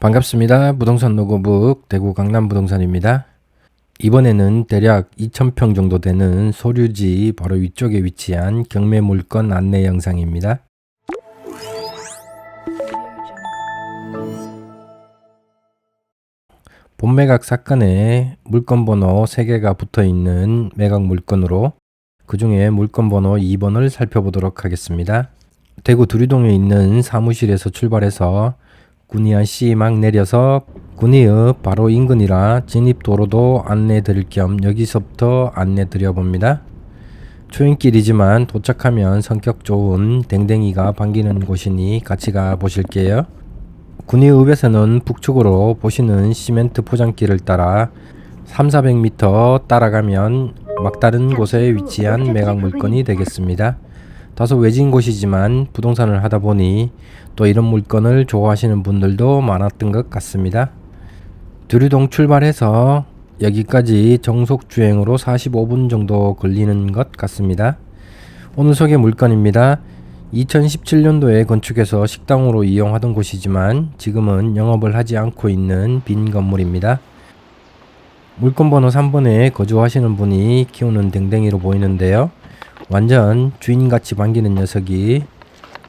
반갑습니다. 부동산 로고북 대구 강남 부동산입니다. 이번에는 대략 2,000평 정도 되는 소류지 바로 위쪽에 위치한 경매 물건 안내 영상입니다. 본매각 사건에 물건 번호 3개가 붙어 있는 매각 물건으로 그 중에 물건 번호 2번을 살펴보도록 하겠습니다. 대구 두리동에 있는 사무실에서 출발해서 군의안 씨막 내려서 군의읍 바로 인근이라 진입 도로도 안내 드릴 겸 여기서부터 안내 드려 봅니다. 초인길이지만 도착하면 성격 좋은 댕댕이가 반기는 곳이니 같이 가 보실게요. 군의읍에서는 북측으로 보시는 시멘트 포장길을 따라 3, 400m 따라가면 막다른 곳에 위치한 매각 물건이 되겠습니다. 다소 외진 곳이지만 부동산을 하다 보니 또 이런 물건을 좋아하시는 분들도 많았던 것 같습니다. 두류동 출발해서 여기까지 정속 주행으로 45분 정도 걸리는 것 같습니다. 오늘 소개 물건입니다. 2017년도에 건축해서 식당으로 이용하던 곳이지만 지금은 영업을 하지 않고 있는 빈 건물입니다. 물건 번호 3번에 거주하시는 분이 키우는 댕댕이로 보이는데요. 완전 주인같이 반기는 녀석이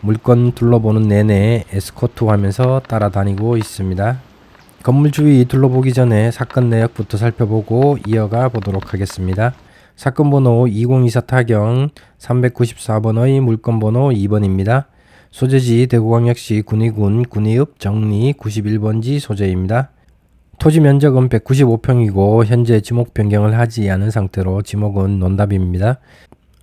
물건 둘러보는 내내 에스코트 하면서 따라다니고 있습니다. 건물 주위 둘러보기 전에 사건 내역부터 살펴보고 이어가 보도록 하겠습니다. 사건 번호 2024 타경 394번의 물건 번호 2번입니다. 소재지 대구광역시 군위군 군위읍 정리 91번지 소재입니다. 토지 면적은 195평이고 현재 지목 변경을 하지 않은 상태로 지목은 논답입니다.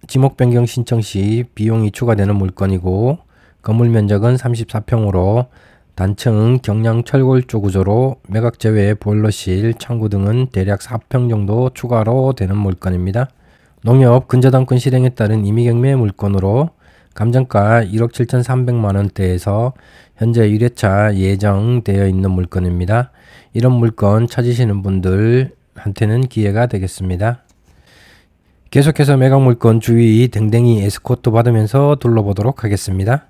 지목 변경 신청 시 비용이 추가되는 물건이고 건물 면적은 34평으로 단층 경량 철골조 구조로 매각 제외 보일러실, 창구 등은 대략 4평 정도 추가로 되는 물건입니다. 농협 근저당권 실행에 따른 임의경매 물건으로 감정가 1억 7,300만 원대에서 현재 1회차 예정되어 있는 물건입니다. 이런 물건 찾으시는 분들한테는 기회가 되겠습니다. 계속해서 매각 물건 주위 댕댕이 에스코트 받으면서 둘러보도록 하겠습니다.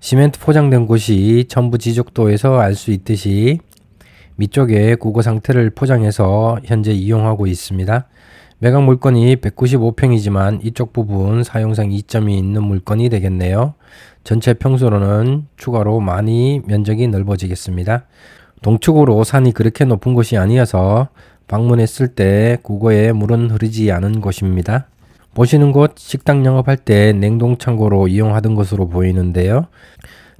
시멘트 포장된 곳이 전부 지적도에서 알 수 있듯이 밑쪽에 국어 상태를 포장해서 현재 이용하고 있습니다. 매각 물건이 195평이지만 이쪽 부분 사용상 이점이 있는 물건이 되겠네요. 전체 평수로는 추가로 많이 면적이 넓어지겠습니다. 동측으로 산이 그렇게 높은 곳이 아니어서 방문했을 때 국어에 물은 흐르지 않은 곳입니다. 보시는 곳 식당 영업할 때 냉동창고로 이용하던 것으로 보이는데요.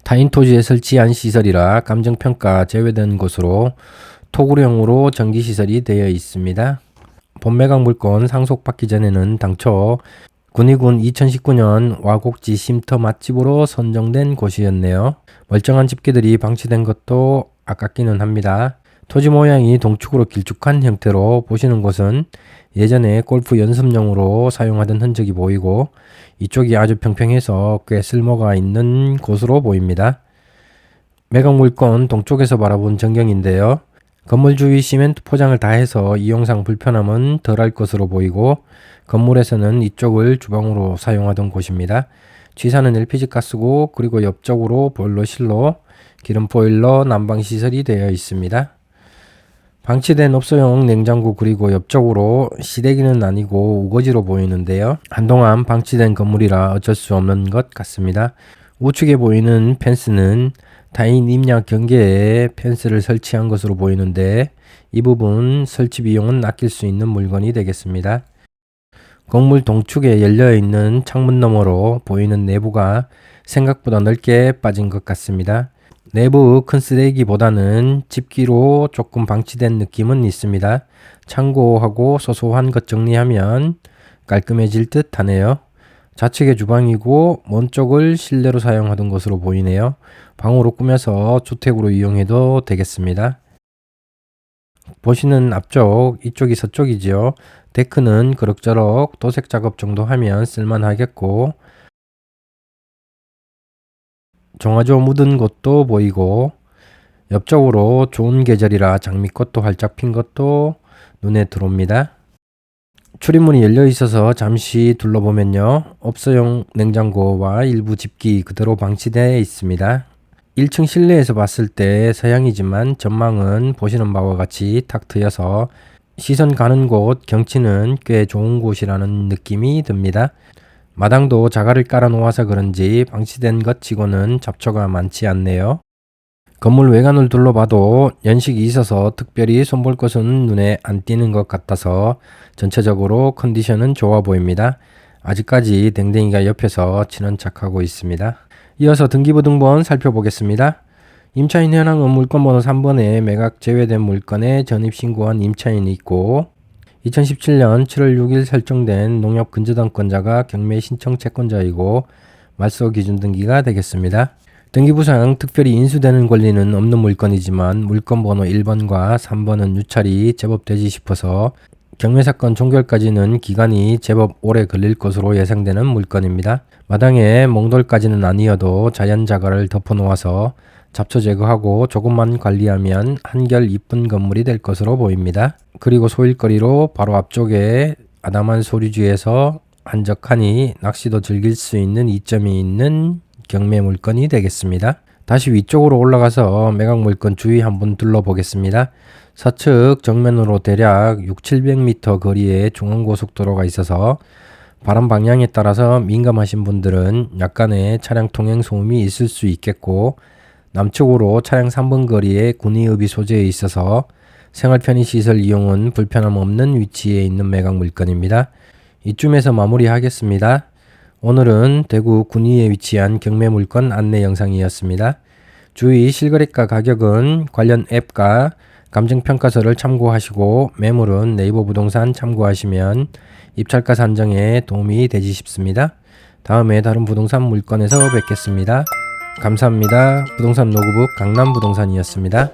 타인 토지에 설치한 시설이라 감정평가 제외된 곳으로 토구령으로 전기시설이 되어 있습니다. 본매각 물건 상속받기 전에는 당초 군위군 2019년 와곡지 쉼터 맛집으로 선정된 곳이었네요. 멀쩡한 집기들이 방치된 것도 아깝기는 합니다. 토지 모양이 동축으로 길쭉한 형태로 보시는 곳은 예전에 골프 연습용으로 사용하던 흔적이 보이고 이쪽이 아주 평평해서 꽤 쓸모가 있는 곳으로 보입니다. 매각 물건 동쪽에서 바라본 전경인데요. 건물 주위 시멘트 포장을 다 해서 이용상 불편함은 덜할 것으로 보이고 건물에서는 이쪽을 주방으로 사용하던 곳입니다. 취사는 LPG 가스고 그리고 옆쪽으로 보일러실로 기름 보일러 난방 시설이 되어 있습니다. 방치된 업소용 냉장고 그리고 옆쪽으로 시래기는 아니고 우거지로 보이는데요. 한동안 방치된 건물이라 어쩔 수 없는 것 같습니다. 우측에 보이는 펜스는 타인 임약 경계에 펜스를 설치한 것으로 보이는데 이 부분 설치 비용은 아낄 수 있는 물건이 되겠습니다. 건물 동축에 열려 있는 창문 너머로 보이는 내부가 생각보다 넓게 빠진 것 같습니다. 내부 큰 쓰레기보다는 집기로 조금 방치된 느낌은 있습니다. 참고하고 소소한 것 정리하면 깔끔해질 듯 하네요. 좌측의 주방이고 먼 쪽을 실내로 사용하던 것으로 보이네요. 방으로 꾸며서 주택으로 이용해도 되겠습니다. 보시는 앞쪽, 이쪽이 서쪽이지요. 데크는 그럭저럭 도색 작업 정도 하면 쓸만하겠고 정화조 묻은 곳도 보이고 옆쪽으로 좋은 계절이라 장미꽃도 활짝 핀 것도 눈에 들어옵니다. 출입문이 열려 있어서 잠시 둘러보면요. 업소용 냉장고와 일부 집기 그대로 방치되어 있습니다. 1층 실내에서 봤을 때 서양이지만 전망은 보시는 바와 같이 탁 트여서 시선 가는 곳 경치는 꽤 좋은 곳이라는 느낌이 듭니다. 마당도 자갈을 깔아 놓아서 그런지 방치된 것 치고는 잡초가 많지 않네요. 건물 외관을 둘러봐도 연식이 있어서 특별히 손볼 것은 눈에 안 띄는 것 같아서 전체적으로 컨디션은 좋아 보입니다. 아직까지 댕댕이가 옆에서 친한 척하고 있습니다. 이어서 등기부 등본 살펴보겠습니다. 임차인 현황은 물건 번호 3번에 매각 제외된 물건에 전입 신고한 임차인이 있고 2017년 7월 6일 설정된 농협 근저당권자가 경매 신청 채권자이고 말소 기준 등기가 되겠습니다. 등기부상 특별히 인수되는 권리는 없는 물건이지만 물건 번호 1번과 3번은 유찰이 제법 되지 싶어서 경매 사건 종결까지는 기간이 제법 오래 걸릴 것으로 예상되는 물건입니다. 마당에 몽돌까지는 아니어도 자연 자갈을 덮어 놓아서 잡초 제거하고 조금만 관리하면 한결 이쁜 건물이 될 것으로 보입니다. 그리고 소일거리로 바로 앞쪽에 아담한 소리주에서 한적하니 낚시도 즐길 수 있는 이점이 있는 경매 물건이 되겠습니다. 다시 위쪽으로 올라가서 매각 물건 주위 한번 둘러보겠습니다. 서측 정면으로 대략 6, 700m 거리에 중앙고속도로가 있어서 바람 방향에 따라서 민감하신 분들은 약간의 차량 통행 소음이 있을 수 있겠고 남쪽으로 차량 3번 거리에 군의읍이 소재해 있어서 생활 편의시설 이용은 불편함 없는 위치에 있는 매각 물건입니다. 이쯤에서 마무리하겠습니다. 오늘은 대구 군위에 위치한 경매 물건 안내 영상이었습니다. 주의 실거래가 가격은 관련 앱과 감정평가서를 참고하시고 매물은 네이버 부동산 참고하시면 입찰가 산정에 도움이 되지 싶습니다. 다음에 다른 부동산 물건에서 뵙겠습니다. 감사합니다. 부동산 노구북 강남 부동산이었습니다.